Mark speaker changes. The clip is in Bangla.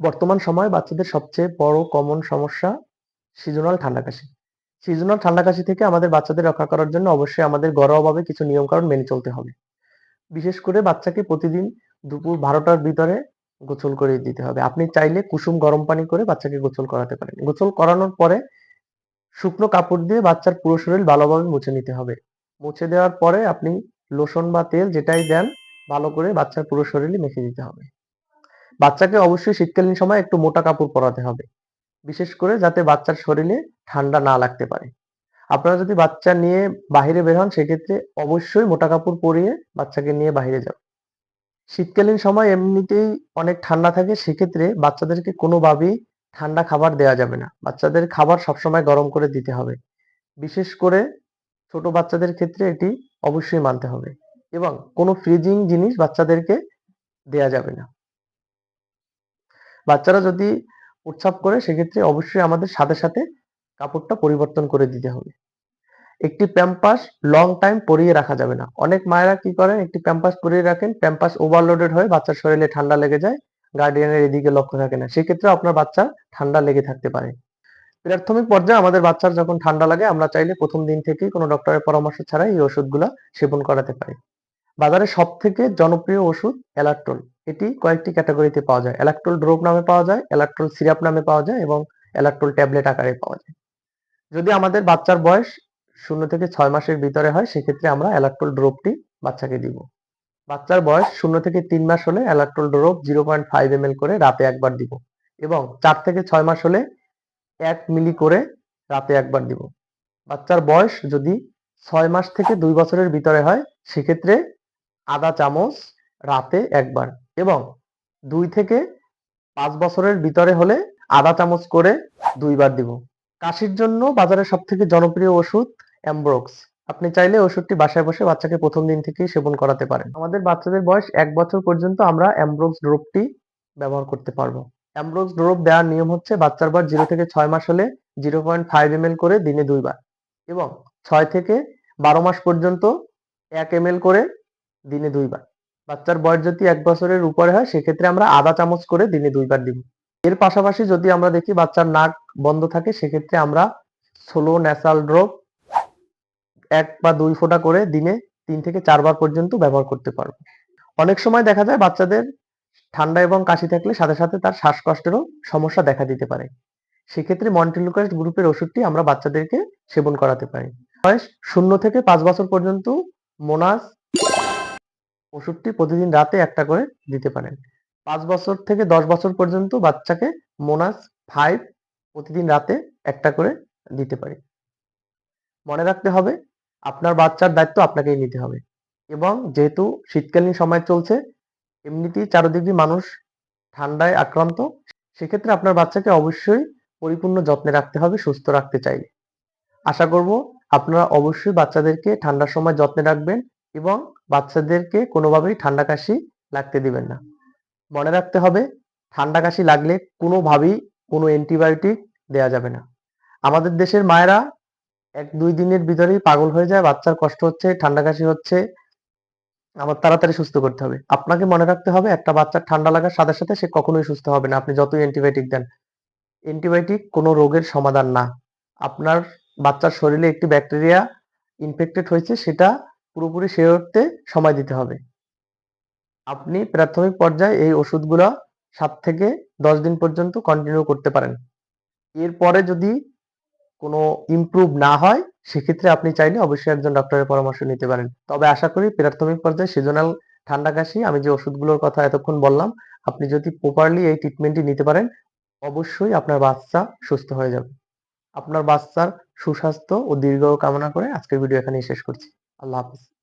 Speaker 1: বর্তমান সময়ে বাচ্চাদের সবচেয়ে বড় কমন সমস্যা সিজনাল ঠান্ডা কাশি সিজনাল ঠান্ডা কাশি থেকে আমাদের বাচ্চাদের রক্ষা করার জন্য অবশ্যই আমাদের ঘরোয়াভাবে কিছু নিয়মকানুন মেনে চলতে হবে। বিশেষ করে বাচ্চাকে প্রতিদিন দুপুর বারোটার ভিতরে গোসল করে দিতে হবে। আপনি চাইলে কুসুম গরম পানি করে বাচ্চাকে গোসল করাতে পারেন। গোসল করানোর পরে শুকনো কাপড় দিয়ে বাচ্চার পুরো শরীর ভালোভাবে মুছে নিতে হবে। মুছে দেওয়ার পরে আপনি লোশন বা তেল যেটাই দেন ভালো করে বাচ্চার পুরো শরীরে মেখে দিতে হবে। বাচ্চাকে অবশ্যই শীতকালীন সময় একটু মোটা কাপড় পরাতে হবে। বিশেষ করে যাতে বাচ্চার শরীরে ঠান্ডা না লাগতে পারে। আপনারা যদি বাচ্চা নিয়ে বাহিরে বের হন, সেক্ষেত্রে অবশ্যই মোটা কাপড় পরিয়ে বাচ্চাকে নিয়ে বাহিরে যাও শীতকালীন সময় এমনিতেই অনেক ঠান্ডা থাকে, সেক্ষেত্রে বাচ্চাদেরকে কোনোভাবেই ঠান্ডা খাবার দেওয়া যাবে না। বাচ্চাদের খাবার সবসময় গরম করে দিতে হবে। বিশেষ করে ছোট বাচ্চাদের ক্ষেত্রে এটি অবশ্যই মানতে হবে এবং কোনো ফ্রিজিং জিনিস বাচ্চাদেরকে দেয়া যাবে না। বাচ্চারা যদি প্রস্রাব করে, সেক্ষেত্রে অবশ্যই আমাদের সাথে সাথে কাপড়টা পরিবর্তন করে দিতে হবে। একটি প্যাম্পাস লং টাইম পরিয়ে রাখা যাবে না। অনেক মায়েরা কি করেন একটি প্যাম্পাস পরিয়ে রাখেন, প্যাম্পাস ওভারলোডেড হয়ে বাচ্চার শরীরে ঠান্ডা লেগে যায় গার্ডিয়ানের এদিকে লক্ষ্য থাকে না। সেক্ষেত্রে আপনার বাচ্চা ঠান্ডা লেগে থাকতে পারে। প্রাথমিক পর্যায়ে আমাদের বাচ্চার যখন ঠান্ডা লাগে, আমরা চাইলে প্রথম দিন থেকেই কোনো ডক্টরের পরামর্শ ছাড়াই এই ওষুধগুলো সেবন করাতে পারি। বাজারে সব থেকে জনপ্রিয় ওষুধ অ্যালাক্টোল এটি কয়েকটি ক্যাটাগরিতে পাওয়া যায়। অ্যালাক্টোল ড্রপ নামে পাওয়া যায় অ্যালাক্টোল সিরাপ নামে পাওয়া যায় এবং অ্যালাক্টোল ট্যাবলেট আকারে পাওয়া যায়। যদি আমাদের বাচ্চার বয়স শূন্য থেকে ছয় মাসের ভিতরে হয়, সেক্ষেত্রে আমরা অ্যালাক্টোল ড্রপটি বাচ্চাকে দিব। বাচ্চার বয়স শূন্য থেকে তিন মাস হলে Alactol drop zero point five M করে রাতে একবার দিব এবং চার থেকে ছয় মাস হলে এক মিলি করে রাতে একবার দিব। বাচ্চার বয়স যদি ছয় মাস থেকে দুই বছরের ভিতরে হয়, সেক্ষেত্রে আধা চামচ রাতে একবার এবং দুই থেকে পাঁচ বছরের ভিতরে হলে আধা চামচ করে দুইবার দিব। কাশির জন্য বাজারে সব থেকে জনপ্রিয় ওষুধ অ্যাম্ব্রোক্স আপনি চাইলে ওষুধটি বাসায় বসে বাচ্চাকে প্রথম দিন থেকেই সেবন করাতে পারেন। আমাদের বাচ্চাদের বয়স এক বছর পর্যন্ত আমরা অ্যাম্ব্রোক্স ড্রপটি ব্যবহার করতে পারব। অ্যাম্ব্রোক্স ড্রপ দেওয়ার নিয়ম হচ্ছে বাচ্চার বয়স জিরো থেকে ছয় মাস হলে জিরো পয়েন্ট ফাইভ এম করে দিনে দুইবার এবং ছয় থেকে বারো মাস পর্যন্ত এক এম করে দিনে দুইবার। বাচ্চার বয়স যদি এক বছরের উপরে হয়, সেক্ষেত্রে আমরা আধা চামচ করে দিনে দুইবার দিব। এর পাশাপাশি যদি আমরা দেখি বাচ্চার নাক বন্ধ থাকে, সেক্ষেত্রে আমরা সোলো ন্যাসাল ড্রপ এক বা দুই ফোঁটা করে দিনে তিন থেকে চারবার পর্যন্ত ব্যবহার করতে পারব। অনেক সময় দেখা যায় বাচ্চাদের ঠান্ডা এবং কাশি থাকলে সাথে সাথে তার শ্বাসকষ্টেরও সমস্যা দেখা দিতে পারে। সেক্ষেত্রে মন্টিলুকাস গ্রুপের ওষুধটি আমরা বাচ্চাদেরকে সেবন করাতে পারি। বয়স শূন্য থেকে পাঁচ বছর পর্যন্ত মোনাস ওষুধটি প্রতিদিন রাতে একটা করে দিতে পারেন। পাঁচ বছর থেকে দশ বছর পর্যন্ত বাচ্চাকে মোনাস ফাইভ প্রতিদিন রাতে একটা করে দিতে পারি। মনে রাখতে হবে, আপনার বাচ্চার দায়িত্ব আপনাকেই নিতে হবে এবং যেহেতু শীতকালীন সময় চলছে, এমনিতেই চারদিকে মানুষ ঠান্ডায় আক্রান্ত, সেক্ষেত্রে আপনার বাচ্চাকে অবশ্যই পরিপূর্ণ যত্নে রাখতে হবে, সুস্থ রাখতে চাইলে। আশা করব আপনারা অবশ্যই বাচ্চাদেরকে ঠান্ডার সময় যত্নে রাখবেন এবং বাচ্চাদেরকে কোনোভাবেই ঠান্ডা কাশি লাগতে দিবেন না। মনে রাখতে হবে, ঠান্ডা কাশি লাগলে কোনোভাবেই কোনো অ্যান্টিবায়োটিক দেয়া যাবে না। আমাদের দেশের মায়েরা এক দুই দিনের ভিতরেই পাগল হয়ে যায়, বাচ্চার কষ্ট হচ্ছে, ঠান্ডা কাশি হচ্ছে, আমার তাড়াতাড়ি সুস্থ করতে হবে। আপনাকে মনে রাখতে হবে, একটা বাচ্চার ঠান্ডা লাগার সাথে সাথে সে কখনোই সুস্থ হবে না। আপনি যতই অ্যান্টিবায়োটিক দেন, অ্যান্টিবায়োটিক কোনো রোগের সমাধান না। আপনার বাচ্চার শরীরে একটি ব্যাকটেরিয়া ইনফেক্টেড হয়েছে, সেটা পুরোপুরি সেরে উঠতে সময় দিতে হবে। আপনি প্রাথমিক পর্যায়ে এই ওষুধগুলো সাত থেকে দশ দিন পর্যন্ত কন্টিনিউ করতে পারেন। এরপরে যদি কোনো ইমপ্রুভ না হয়, সেক্ষেত্রে আপনি চাইলে অবশ্যই একজন ডক্টরের পরামর্শ নিতে পারেন। তবে আশা করি প্রাথমিক পর্যায়ে সিজনাল ঠান্ডা কাশি, আমি যে ওষুধগুলোর কথা এতক্ষণ বললাম, আপনি যদি প্রপারলি এই ট্রিটমেন্টটি নিতে পারেন, অবশ্যই আপনার বাচ্চা সুস্থ হয়ে যাবে। আপনার বাচ্চার সুস্বাস্থ্য ও দীর্ঘ কামনা করে আজকের ভিডিও এখানেই শেষ করছি। আল্লাহ হাফিজ।